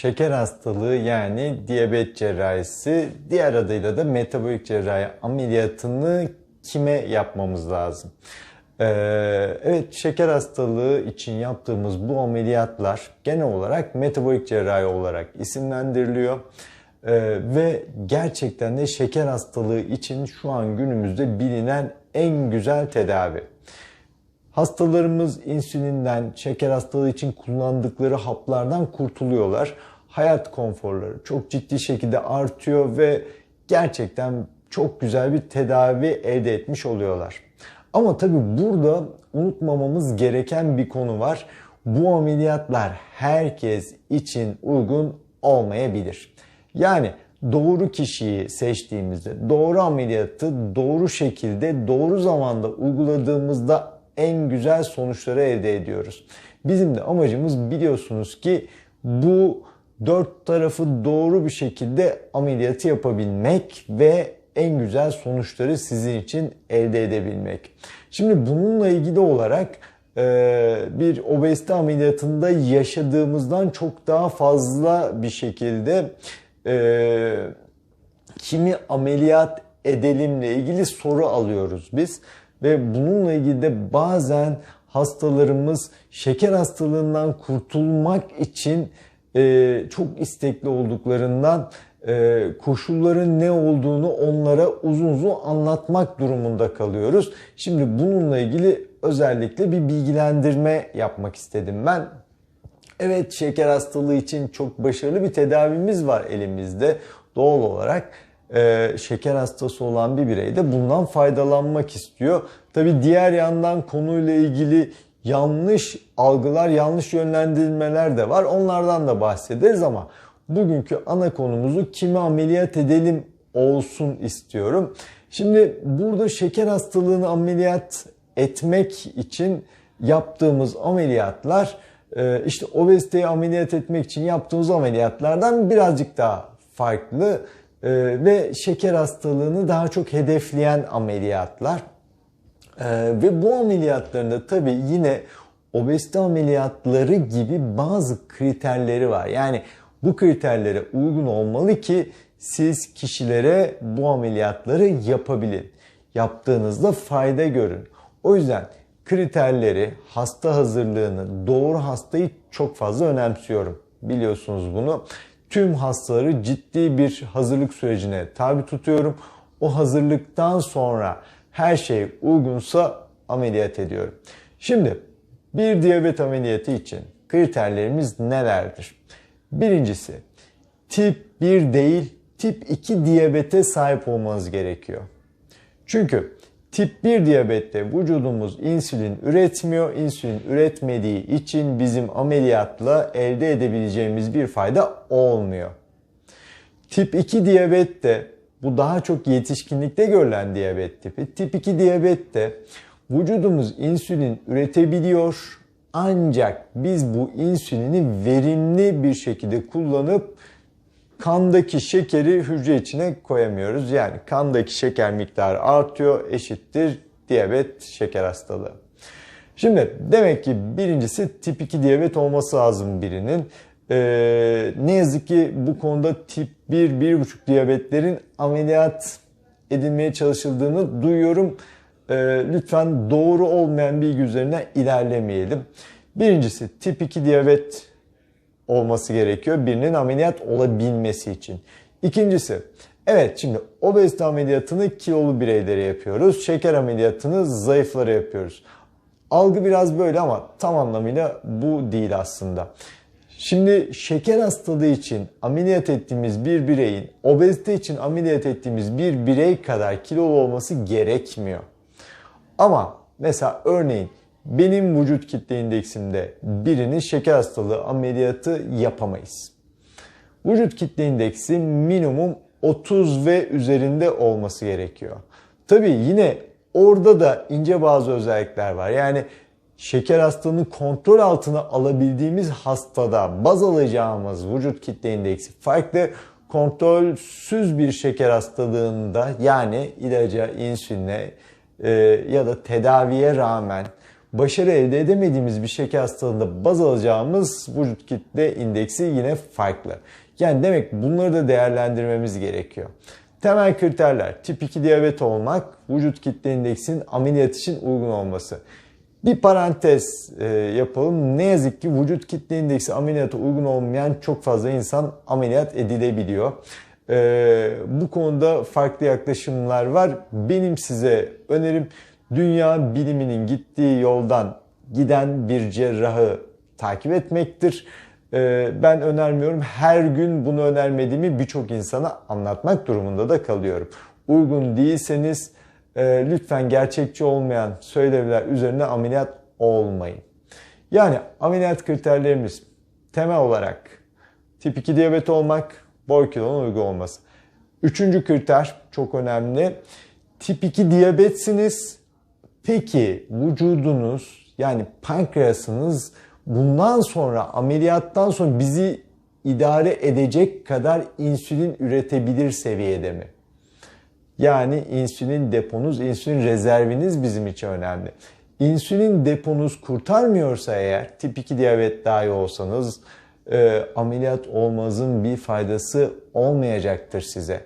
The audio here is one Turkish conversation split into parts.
şeker hastalığı yani diyabet cerrahisi diğer adıyla da metabolik cerrahi ameliyatını kime yapmamız lazım? Ee, evet şeker hastalığı için yaptığımız bu ameliyatlar genel olarak metabolik cerrahi olarak isimlendiriliyor. Ee, ve gerçekten de şeker hastalığı için şu an günümüzde bilinen en güzel tedavi. Hastalarımız insülinden, şeker hastalığı için kullandıkları haplardan kurtuluyorlar. Hayat konforları çok ciddi şekilde artıyor ve gerçekten çok güzel bir tedavi elde etmiş oluyorlar. Ama tabii burada unutmamamız gereken bir konu var. Bu ameliyatlar herkes için uygun olmayabilir. Yani doğru kişiyi seçtiğimizde, doğru ameliyatı doğru şekilde, doğru zamanda uyguladığımızda en güzel sonuçları elde ediyoruz. Bizim de amacımız biliyorsunuz ki bu dört tarafı doğru bir şekilde ameliyatı yapabilmek ve en güzel sonuçları sizin için elde edebilmek. Şimdi bununla ilgili olarak bir obezite ameliyatında yaşadığımızdan çok daha fazla bir şekilde kimi ameliyat edelimle ilgili soru alıyoruz biz. Ve bununla ilgili de bazen hastalarımız şeker hastalığından kurtulmak için e, çok istekli olduklarından e, koşulların ne olduğunu onlara uzun uzun anlatmak durumunda kalıyoruz. Şimdi bununla ilgili özellikle bir bilgilendirme yapmak istedim ben. Evet şeker hastalığı için çok başarılı bir tedavimiz var elimizde doğal olarak e, şeker hastası olan bir birey de bundan faydalanmak istiyor. Tabi diğer yandan konuyla ilgili yanlış algılar, yanlış yönlendirilmeler de var. Onlardan da bahsederiz ama bugünkü ana konumuzu kimi ameliyat edelim olsun istiyorum. Şimdi burada şeker hastalığını ameliyat etmek için yaptığımız ameliyatlar e, işte obeziteyi ameliyat etmek için yaptığımız ameliyatlardan birazcık daha farklı. Ee, ve şeker hastalığını daha çok hedefleyen ameliyatlar. Ee, ve bu ameliyatlarında tabii yine obezite ameliyatları gibi bazı kriterleri var. Yani bu kriterlere uygun olmalı ki siz kişilere bu ameliyatları yapabilin. Yaptığınızda fayda görün. O yüzden kriterleri, hasta hazırlığını, doğru hastayı çok fazla önemsiyorum. Biliyorsunuz bunu tüm hastaları ciddi bir hazırlık sürecine tabi tutuyorum. O hazırlıktan sonra her şey uygunsa ameliyat ediyorum. Şimdi bir diyabet ameliyatı için kriterlerimiz nelerdir? Birincisi tip 1 değil tip 2 diyabete sahip olmanız gerekiyor. Çünkü Tip 1 diyabette vücudumuz insülin üretmiyor. İnsülin üretmediği için bizim ameliyatla elde edebileceğimiz bir fayda olmuyor. Tip 2 diyabette bu daha çok yetişkinlikte görülen diyabet tipi. Tip 2 diyabette vücudumuz insülin üretebiliyor ancak biz bu insülini verimli bir şekilde kullanıp kandaki şekeri hücre içine koyamıyoruz. Yani kandaki şeker miktarı artıyor eşittir diyabet şeker hastalığı. Şimdi demek ki birincisi tip 2 diyabet olması lazım birinin. Ee, ne yazık ki bu konuda tip 1, 1,5 diyabetlerin ameliyat edilmeye çalışıldığını duyuyorum. Ee, lütfen doğru olmayan bilgi üzerine ilerlemeyelim. Birincisi tip 2 diyabet olması gerekiyor birinin ameliyat olabilmesi için. İkincisi, evet şimdi obezite ameliyatını kilolu bireylere yapıyoruz. Şeker ameliyatını zayıflara yapıyoruz. Algı biraz böyle ama tam anlamıyla bu değil aslında. Şimdi şeker hastalığı için ameliyat ettiğimiz bir bireyin obezite için ameliyat ettiğimiz bir birey kadar kilolu olması gerekmiyor. Ama mesela örneğin benim vücut kitle indeksimde birinin şeker hastalığı ameliyatı yapamayız. Vücut kitle indeksi minimum 30 ve üzerinde olması gerekiyor. Tabii yine orada da ince bazı özellikler var. Yani şeker hastalığını kontrol altına alabildiğimiz hastada baz alacağımız vücut kitle indeksi farklı kontrolsüz bir şeker hastalığında yani ilaca, insüline e, ya da tedaviye rağmen başarı elde edemediğimiz bir şeker hastalığında baz alacağımız vücut kitle indeksi yine farklı. Yani demek bunları da değerlendirmemiz gerekiyor. Temel kriterler tip 2 diyabet olmak, vücut kitle indeksinin ameliyat için uygun olması. Bir parantez e, yapalım. Ne yazık ki vücut kitle indeksi ameliyata uygun olmayan çok fazla insan ameliyat edilebiliyor. E, bu konuda farklı yaklaşımlar var. Benim size önerim dünya biliminin gittiği yoldan giden bir cerrahı takip etmektir. E, ben önermiyorum. Her gün bunu önermediğimi birçok insana anlatmak durumunda da kalıyorum. Uygun değilseniz e, lütfen gerçekçi olmayan söylevler üzerine ameliyat olmayın. Yani ameliyat kriterlerimiz temel olarak tip 2 diyabet olmak, boy kilonun uygun olması. Üçüncü kriter çok önemli. Tip 2 diyabetsiniz. Peki vücudunuz yani pankreasınız bundan sonra ameliyattan sonra bizi idare edecek kadar insülin üretebilir seviyede mi? Yani insülin deponuz, insülin rezerviniz bizim için önemli. İnsülin deponuz kurtarmıyorsa eğer tip 2 diyabet dahi olsanız e, ameliyat olmanızın bir faydası olmayacaktır size.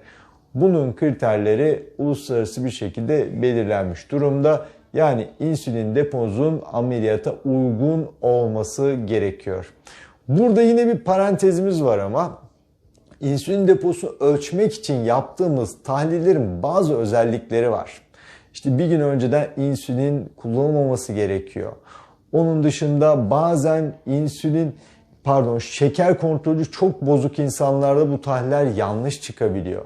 Bunun kriterleri uluslararası bir şekilde belirlenmiş durumda. Yani insülin deponuzun ameliyata uygun olması gerekiyor. Burada yine bir parantezimiz var ama insülin deposunu ölçmek için yaptığımız tahlillerin bazı özellikleri var. İşte bir gün önceden insülin kullanılmaması gerekiyor. Onun dışında bazen insülin pardon şeker kontrolü çok bozuk insanlarda bu tahliller yanlış çıkabiliyor.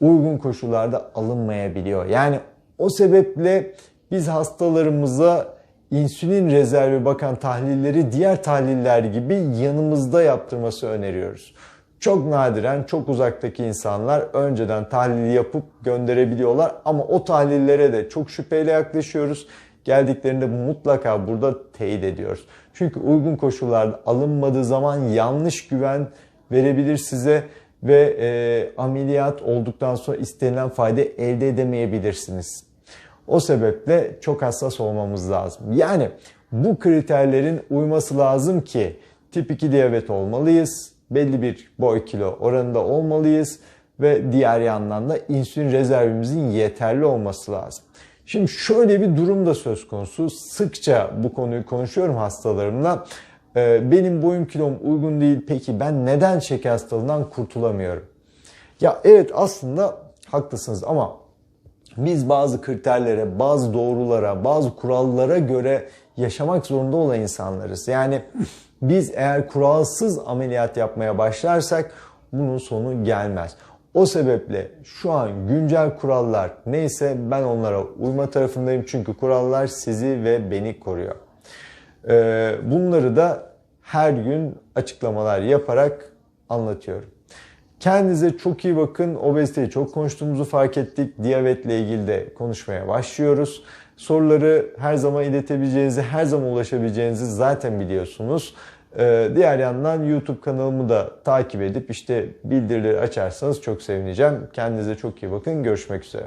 Uygun koşullarda alınmayabiliyor. Yani o sebeple biz hastalarımıza insülin rezervi bakan tahlilleri diğer tahliller gibi yanımızda yaptırması öneriyoruz. Çok nadiren çok uzaktaki insanlar önceden tahlil yapıp gönderebiliyorlar ama o tahlillere de çok şüpheyle yaklaşıyoruz. Geldiklerinde mutlaka burada teyit ediyoruz. Çünkü uygun koşullarda alınmadığı zaman yanlış güven verebilir size ve e, ameliyat olduktan sonra istenilen fayda elde edemeyebilirsiniz. O sebeple çok hassas olmamız lazım. Yani bu kriterlerin uyması lazım ki tip 2 diyabet olmalıyız. Belli bir boy kilo oranında olmalıyız ve diğer yandan da insülin rezervimizin yeterli olması lazım. Şimdi şöyle bir durum da söz konusu. Sıkça bu konuyu konuşuyorum hastalarımla. Ee, benim boyum kilom uygun değil. Peki ben neden şeker hastalığından kurtulamıyorum? Ya evet aslında haklısınız ama biz bazı kriterlere, bazı doğrulara, bazı kurallara göre yaşamak zorunda olan insanlarız. Yani biz eğer kuralsız ameliyat yapmaya başlarsak bunun sonu gelmez. O sebeple şu an güncel kurallar neyse ben onlara uyma tarafındayım çünkü kurallar sizi ve beni koruyor. Ee, bunları da her gün açıklamalar yaparak anlatıyorum. Kendinize çok iyi bakın. Obeziteyi çok konuştuğumuzu fark ettik. Diyabetle ilgili de konuşmaya başlıyoruz. Soruları her zaman iletebileceğinizi, her zaman ulaşabileceğinizi zaten biliyorsunuz. Ee, diğer yandan YouTube kanalımı da takip edip işte bildirileri açarsanız çok sevineceğim. Kendinize çok iyi bakın. Görüşmek üzere.